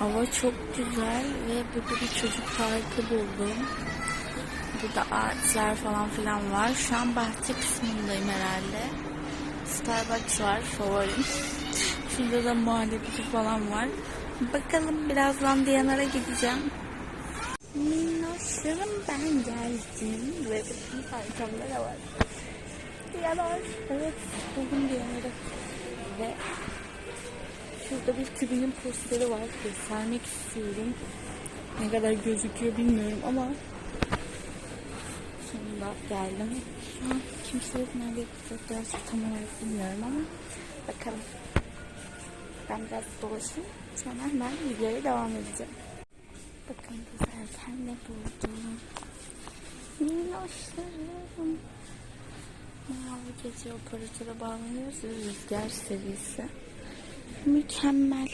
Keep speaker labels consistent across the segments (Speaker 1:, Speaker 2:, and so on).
Speaker 1: Hava çok güzel ve burada bir çocuk parkı buldum. Burada ağaçlar falan filan var. Şu an bahçe kısmındayım herhalde. Starbucks var favorim. Şurada da muhallebi falan var. Bakalım birazdan Diyanar'a gideceğim. Minnoşlarım ben geldim. Ve bütün arkamda da var. Diyanar. Evet buldum Diyanar'ı. Ve şurada bir kübünün posteri var. Göstermek istiyorum. Ne kadar gözüküyor bilmiyorum ama sonunda geldim. Şu an kimse yok nerede fotoğraf tam olarak bilmiyorum ama bakalım. Ben biraz dolaşayım. Sonra hemen videoya devam edeceğim. Bakın güzelken ne buldum. Minnoşlarım. Mavi gece operatöre bağlanıyoruz. Rüzgar serisi. Mükemmel.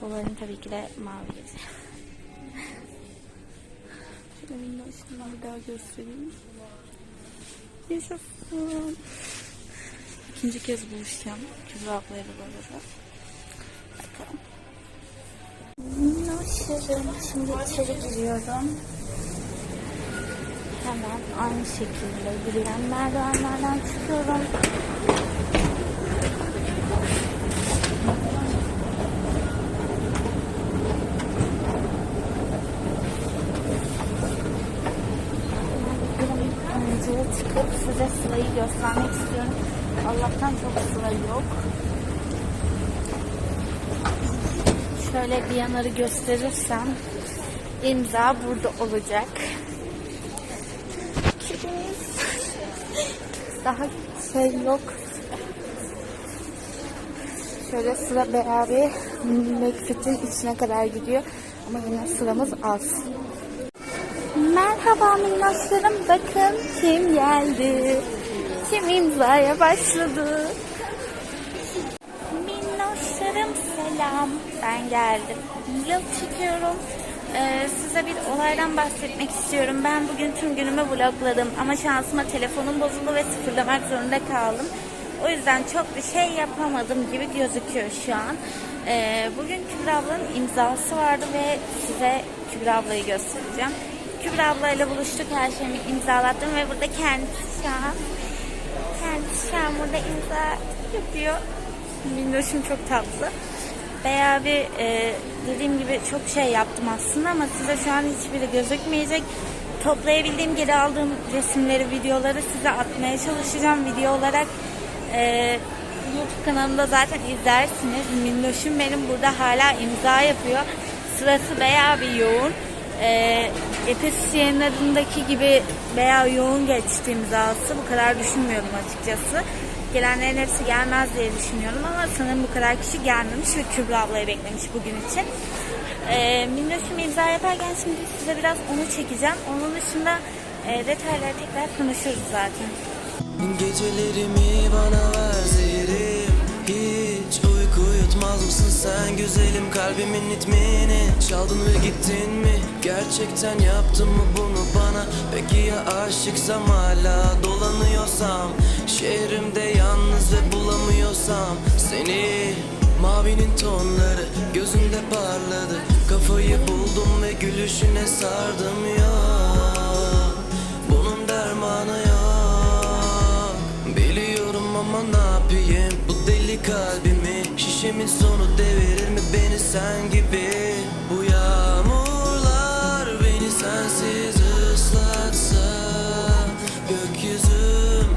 Speaker 1: Favorim tabii ki de mavi gece. Şöyle minnoşlarımı bir daha göstereyim. Yaşasın. İkinci kez buluşacağım. Kübra ablayla arada. Bakalım. Minnoşlarım. Şimdi içeri giriyorum. Hemen aynı şekilde yürüyen merdivenlerden çıkıyorum. Önce çıkıp size Sıla'yı göstermek istiyorum. Allah'tan çok Sıla yok. Şöyle bir yanarı gösterirsem imza burada olacak. Daha şey yok. Şöyle sıra beraber McFit'in içine kadar gidiyor. Ama yine sıramız az. Merhaba minnoşlarım. Bakın kim geldi. Kim imzaya başladı. Minnoşlarım selam. Ben geldim. Vlog çekiyorum. Ee, size bir olaydan bahsetmek istiyorum. Ben bugün tüm günümü vlogladım ama şansıma telefonum bozuldu ve sıfırlamak zorunda kaldım. O yüzden çok bir şey yapamadım gibi gözüküyor şu an. Ee, bugün Kübra ablanın imzası vardı ve size Kübra ablayı göstereceğim. Kübra ablayla buluştuk, her şeyimi imzalattım ve burada kendisi şu an kendisi şu an burada imza yapıyor. Minnoşum çok tatlı. Bayağı bir e, dediğim gibi çok şey yaptım aslında ama size şu an hiçbiri gözükmeyecek. Toplayabildiğim geri aldığım resimleri, videoları size atmaya çalışacağım video olarak. E, YouTube kanalımda zaten izlersiniz. Minnoşum benim burada hala imza yapıyor. Sırası bayağı bir yoğun. E, Efes yayınlarındaki gibi bayağı yoğun geçti imzası. Bu kadar düşünmüyordum açıkçası. Gelenlerin hepsi gelmez diye düşünüyorum ama sanırım bu kadar kişi gelmemiş ve Kübra ablayı beklemiş bugün için. Ee, Minnoş'um imza yaparken şimdi size biraz onu çekeceğim. Onun dışında e, detayları tekrar konuşuruz zaten.
Speaker 2: Gecelerimi bana ver uyku yutmaz mısın sen güzelim kalbimin ritmini? Çaldın ve gittin mi? Gerçekten yaptın mı bunu bana? Peki ya aşıksam hala dolanıyorsam? Şehrimde yalnız ve bulamıyorsam? Seni Mavinin tonları gözünde parladı. Kafayı buldum ve gülüşüne sardım ya Şişemin sonu devirir mi beni sen gibi? Bu yağmurlar beni sensiz ıslatsa Gökyüzüm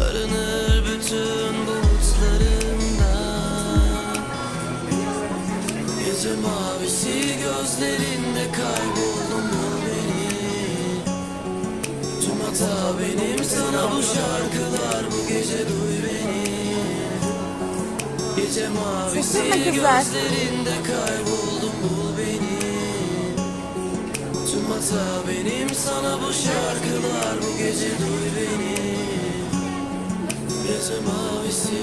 Speaker 2: arınır bütün bulutlarımdan Gece mavisi gözlerinde kayboldum Tüm hata benim sana bu şarkılar bu gece duy beni Gece mavisi gözlerinde kayboldum bul beni. Tüm hata benim sana bu şarkılar bu gece duy beni. Gece mavisi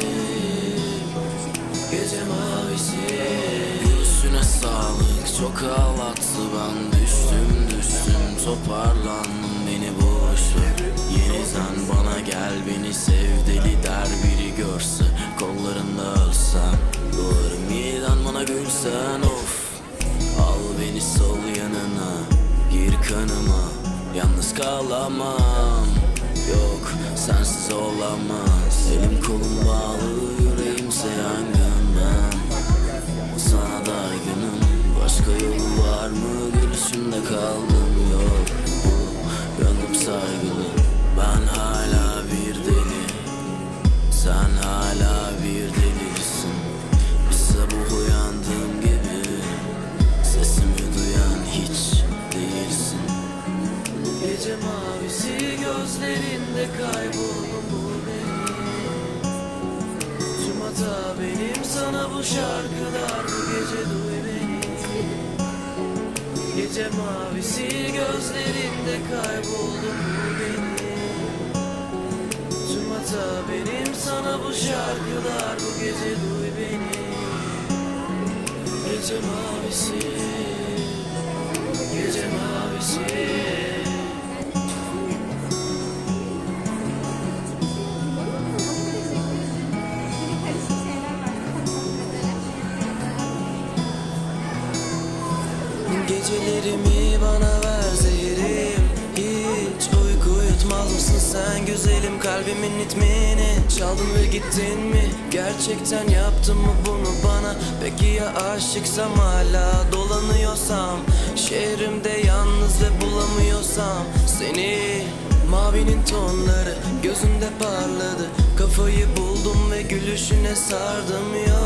Speaker 2: Gece mavisi. Göğsüne sağlık çok ağlattı ben. Düştüm düştüm toparlandım beni boş ver. Yeniden bana gel beni sev sen of. Al beni sol yanına Gir kanıma. Yalnız kalamam. Yok sensiz olamaz. Elim kolum bağlı yüreğimse yangın ben Sana dargınım Başka yolu var mı? Gülüşümde kaldım. Gözlerinde kayboldum bu benim Tüm hata benim sana bu şarkılar bu gece duy beni Gece mavisi gözlerinde kayboldum bu benim Tüm hata benim sana bu şarkılar bu gece duy beni Gece mavisi Gece mavisi sen güzelim kalbimin ritmini Çaldın ve gittin mi? Gerçekten yaptın mı bunu bana? Peki ya aşıksam hala dolanıyorsam? Şehrimde yalnız ve bulamıyorsam? Seni Mavinin tonları gözümde parladı. Kafayı buldum ve gülüşüne sardım ya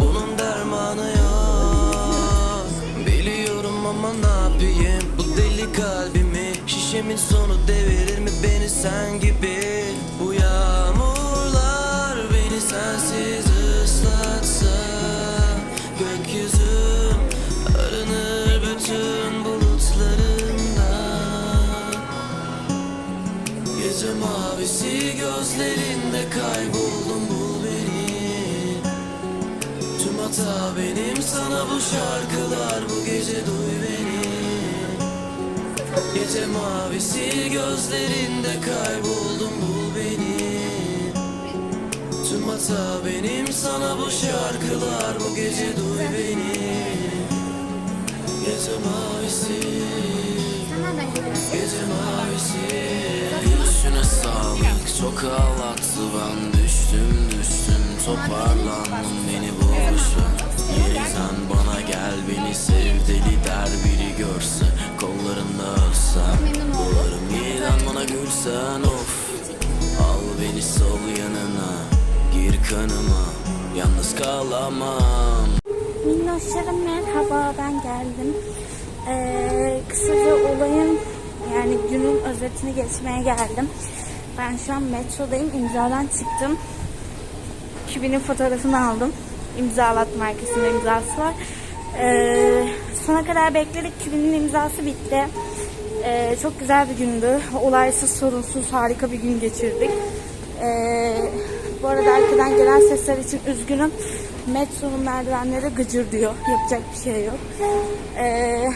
Speaker 2: Bunun dermanı yok. Biliyorum ama ne yapayım? Bu deli kalbimi Şişemin sonu devirir mi beni sen gibi? Bu yağmurlar beni sensiz ıslatsa Gökyüzüm arınır bütün bulutlarımdan Gece mavisi gözlerinde kayboldum bul beni. Tüm hata benim sana bu şarkılar bu gece duy beni Gece mavisi gözlerinde kayboldum bul beni. Tüm hata benim sana bu şarkılar bu gece duy beni. Gece mavisi. Gece mavisi. Gülüşüne sağlık çok ağlattı ben düştüm düştüm toparlandım beni buluşu Yeniden bana gel beni sev deli der biri görse kollarında ölsem Umarım yeniden bana gülsen of Al beni sol yanına gir kanıma yalnız kalamam
Speaker 1: Minnoşlarım merhaba ben geldim. Ee, kısaca olayın yani günün özetini geçmeye geldim. Ben şu an metrodayım imzadan çıktım. Kübinin fotoğrafını aldım. İmzalatma arkasında imzası var. Ee, sona kadar bekledik. Kübinin imzası bitti. Ee, çok güzel bir gündü. Olaysız, sorunsuz, harika bir gün geçirdik. Ee, bu arada arkadan gelen sesler için üzgünüm. Metronun merdivenleri gıcır diyor. Yapacak bir şey yok. Ee,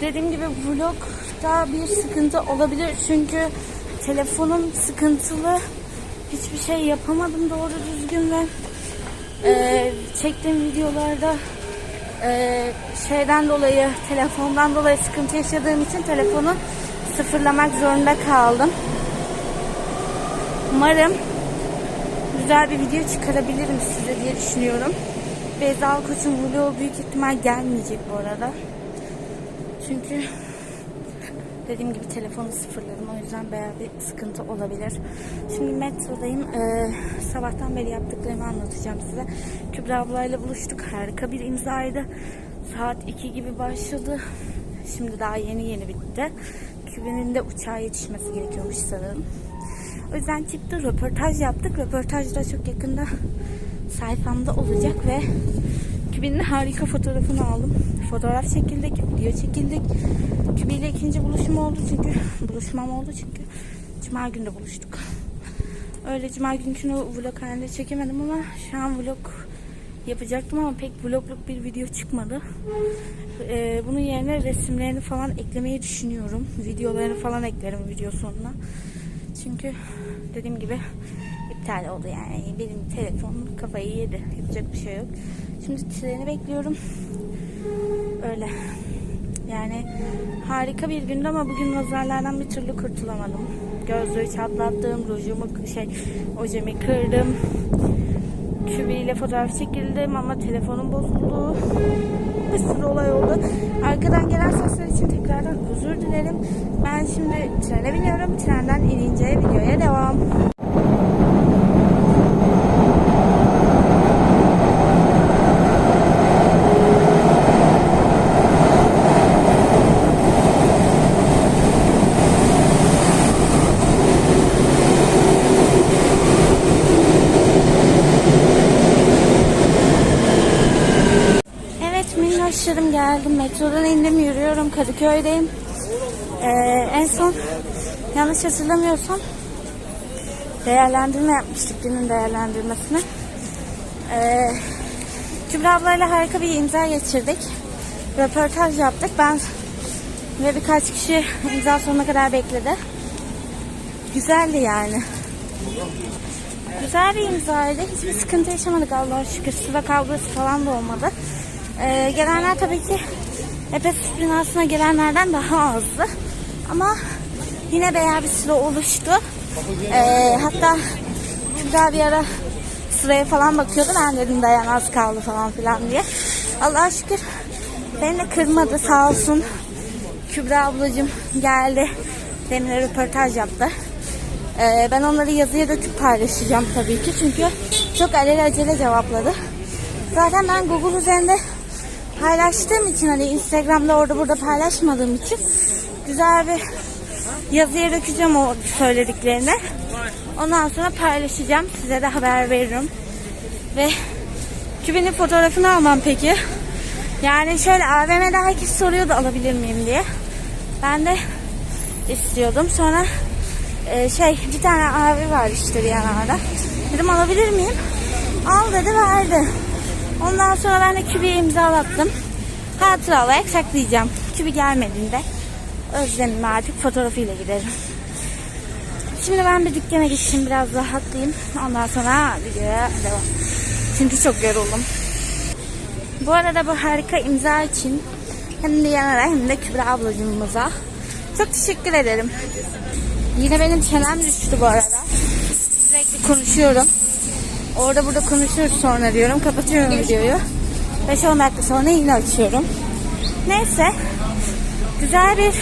Speaker 1: dediğim gibi vlogda bir sıkıntı olabilir. Çünkü telefonum sıkıntılı. Hiçbir şey yapamadım doğru düzgün ve e, çektiğim videolarda e, şeyden dolayı telefondan dolayı sıkıntı yaşadığım için telefonu sıfırlamak zorunda kaldım. Umarım güzel bir video çıkarabilirim size diye düşünüyorum. Beyza Alkoç'un vlogu büyük ihtimal gelmeyecek bu arada. Çünkü dediğim gibi telefonu sıfırladım. O yüzden bayağı bir sıkıntı olabilir. Şimdi metrodayım. Ee, sabahtan beri yaptıklarımı anlatacağım size. Kübra ablayla buluştuk. Harika bir imzaydı. Saat 2 gibi başladı. Şimdi daha yeni yeni bitti. Kübinin de uçağa yetişmesi gerekiyormuş sanırım. O yüzden çıktı röportaj yaptık. Röportaj da çok yakında sayfamda olacak ve Kübi'nin harika fotoğrafını aldım. Fotoğraf çekildik, video çekildik. Kübi ile ikinci buluşum oldu çünkü buluşmam oldu çünkü Cuma günü de buluştuk. Öyle Cuma günkünü vlog halinde çekemedim ama şu an vlog yapacaktım ama pek vlogluk bir video çıkmadı. Ee, bunun yerine resimlerini falan eklemeyi düşünüyorum. Videolarını falan eklerim video sonuna. Çünkü dediğim gibi iptal oldu yani. Benim telefonum kafayı yedi. Yapacak bir şey yok. Şimdi treni bekliyorum. Öyle. Yani harika bir gündü ama bugün nazarlardan bir türlü kurtulamadım. Gözlüğü çatlattım, rujumu şey, ojemi kırdım. Kübiyle fotoğraf çekildim ama telefonum bozuldu. Bir sürü olay oldu. Arkadan gelen sesler için tekrardan özür dilerim. Ben şimdi trene biniyorum. Trenden inince videoya devam. Evet minnoşlarım geldim. Metrodan indim yürüyorum. Kadıköy'deyim. Ee, en son yanlış hatırlamıyorsam değerlendirme yapmıştık günün değerlendirmesini. Ee, Kübra ablayla harika bir imza geçirdik. Röportaj yaptık. Ben ve birkaç kişi imza sonuna kadar bekledi. Güzeldi yani. Güzel bir imzaydı. Hiçbir sıkıntı yaşamadık Allah'a şükür. Sıra kavgası falan da olmadı. Ee, gelenler tabii ki Efes binasına gelenlerden daha azdı. Ama yine bayağı bir sıra oluştu. Ee, hatta Kübra bir ara sıraya falan bakıyordu. Ben dedim dayan az kaldı falan filan diye. Allah'a şükür beni de kırmadı sağ olsun. Kübra ablacığım geldi. Benimle röportaj yaptı. Ee, ben onları yazıya döküp paylaşacağım tabii ki. Çünkü çok alelacele cevapladı. Zaten ben Google üzerinde paylaştığım için hani Instagram'da orada burada paylaşmadığım için güzel bir yazıya dökeceğim o söylediklerini. Ondan sonra paylaşacağım. Size de haber veririm. Ve kübinin fotoğrafını almam peki. Yani şöyle AVM'de herkes soruyordu alabilir miyim diye. Ben de istiyordum. Sonra e, şey bir tane abi var işte bir yanlarda. Dedim alabilir miyim? Al dedi verdi. Ondan sonra ben de kübiye imzalattım. Hatıra olarak saklayacağım. Kübi gelmediğinde özlemimi artık fotoğrafıyla giderim. Şimdi ben bir dükkana gideyim biraz rahatlayayım. Ondan sonra videoya devam. Çünkü çok yoruldum. Bu arada bu harika imza için hem Diyanara hem de Kübra ablacığımıza çok teşekkür ederim. Yine benim çenem düştü bu arada. Sürekli konuşuyorum. Orada burada konuşuruz sonra diyorum. Kapatıyorum videoyu. 5-10 dakika sonra yine açıyorum. Neyse. Güzel bir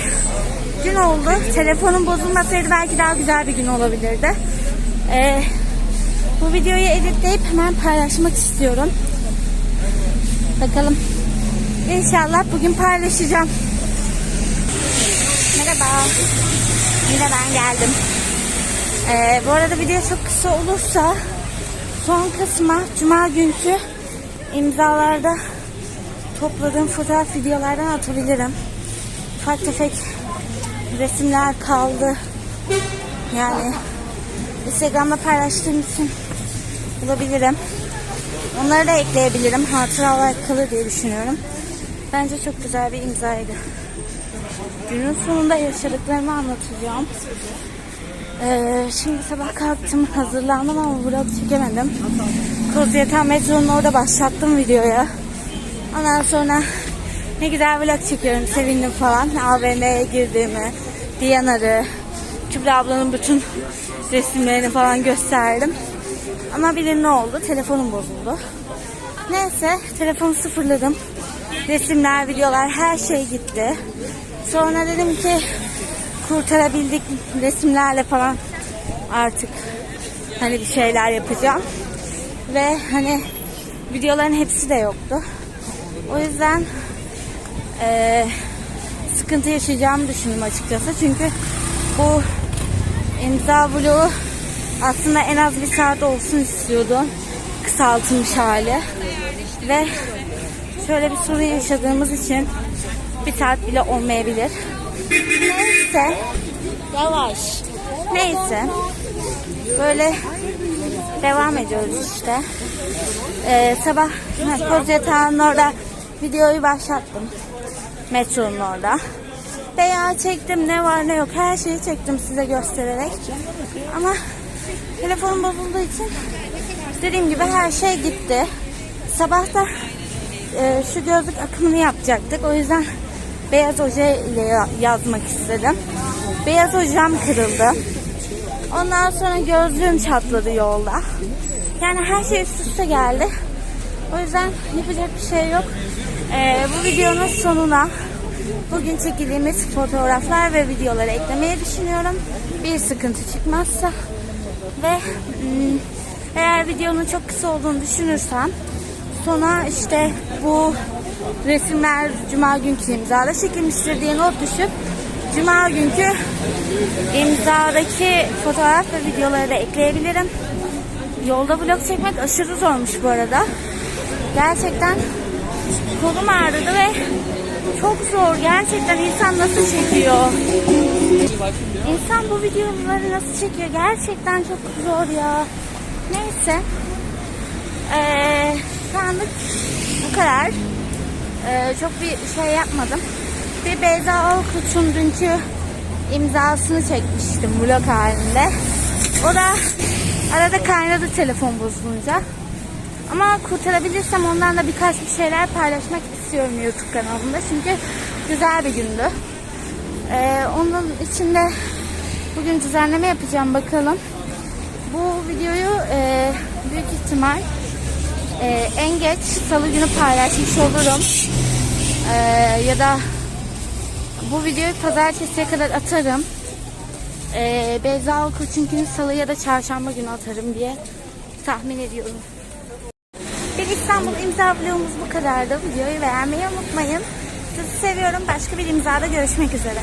Speaker 1: gün oldu. Telefonum bozulmasaydı belki daha güzel bir gün olabilirdi. Ee, bu videoyu editleyip hemen paylaşmak istiyorum. Bakalım. İnşallah bugün paylaşacağım. Merhaba. Yine ben geldim. Ee, bu arada video çok kısa olursa son kısma cuma günkü imzalarda topladığım fotoğraf videolardan atabilirim. Ufak tefek resimler kaldı. Yani Instagram'da paylaştığım için bulabilirim. Onları da ekleyebilirim. Hatıra olarak kalır diye düşünüyorum. Bence çok güzel bir imzaydı. Günün sonunda yaşadıklarımı anlatacağım. Ee, şimdi sabah kalktım, hazırlandım ama vlog çekemedim. Kozyatan metronun orada başlattım videoya. Ondan sonra ne güzel vlog çekiyorum, sevindim falan. AVM'ye girdiğimi, Diyanar'ı, Kübra ablanın bütün resimlerini falan gösterdim. Ama bilir ne oldu? Telefonum bozuldu. Neyse, telefonu sıfırladım. Resimler, videolar, her şey gitti. Sonra dedim ki kurtarabildik resimlerle falan artık hani bir şeyler yapacağım. Ve hani videoların hepsi de yoktu. O yüzden eee, sıkıntı yaşayacağımı düşündüm açıkçası. Çünkü bu imza vlogu aslında en az bir saat olsun istiyordum. Kısaltılmış hali. Ve şöyle bir sorun yaşadığımız için bir saat bile olmayabilir. Neyse. Yavaş. Neyse. Böyle devam ediyoruz işte. Ee, sabah koz yatağının orada videoyu başlattım. Metronun orada. Veya çektim ne var ne yok her şeyi çektim size göstererek. Ama telefonum bozulduğu için dediğim gibi her şey gitti. Sabah da e, şu gözlük akımını yapacaktık. O yüzden beyaz oje ile ya- yazmak istedim. Beyaz ojem kırıldı. Ondan sonra gözlüğüm çatladı yolda. Yani her şey üst üste geldi. O yüzden yapacak bir şey yok. Ee, bu videonun sonuna bugün çekildiğimiz fotoğraflar ve videoları eklemeyi düşünüyorum. Bir sıkıntı çıkmazsa. Ve mm, eğer videonun çok kısa olduğunu düşünürsem sona işte bu resimler cuma günkü imzada çekilmiştir diye not düşüp cuma günkü imzadaki fotoğraf ve videoları da ekleyebilirim. Yolda vlog çekmek aşırı zormuş bu arada. Gerçekten kolum ağrıdı ve çok zor. Gerçekten insan nasıl çekiyor? İnsan bu videoları nasıl çekiyor? Gerçekten çok zor ya. Neyse. Ee, şu anlık bu kadar. Ee, çok bir şey yapmadım. Bir Beyza Alkut'un dünkü imzasını çekmiştim vlog halinde. O da arada kaynadı telefon bozulunca. Ama kurtarabilirsem ondan da birkaç bir şeyler paylaşmak istiyorum YouTube kanalımda. Çünkü güzel bir gündü. Ee, onun içinde bugün düzenleme yapacağım bakalım. Bu videoyu e, büyük ihtimal e, en geç salı günü paylaşmış olurum. E, ya da bu videoyu pazartesiye kadar atarım. E, Beyza Alkoç'unkünü salı ya da çarşamba günü atarım diye tahmin ediyorum. Bir İstanbul imza vlogumuz bu kadardı. Videoyu beğenmeyi unutmayın. Sizi seviyorum. Başka bir imzada görüşmek üzere.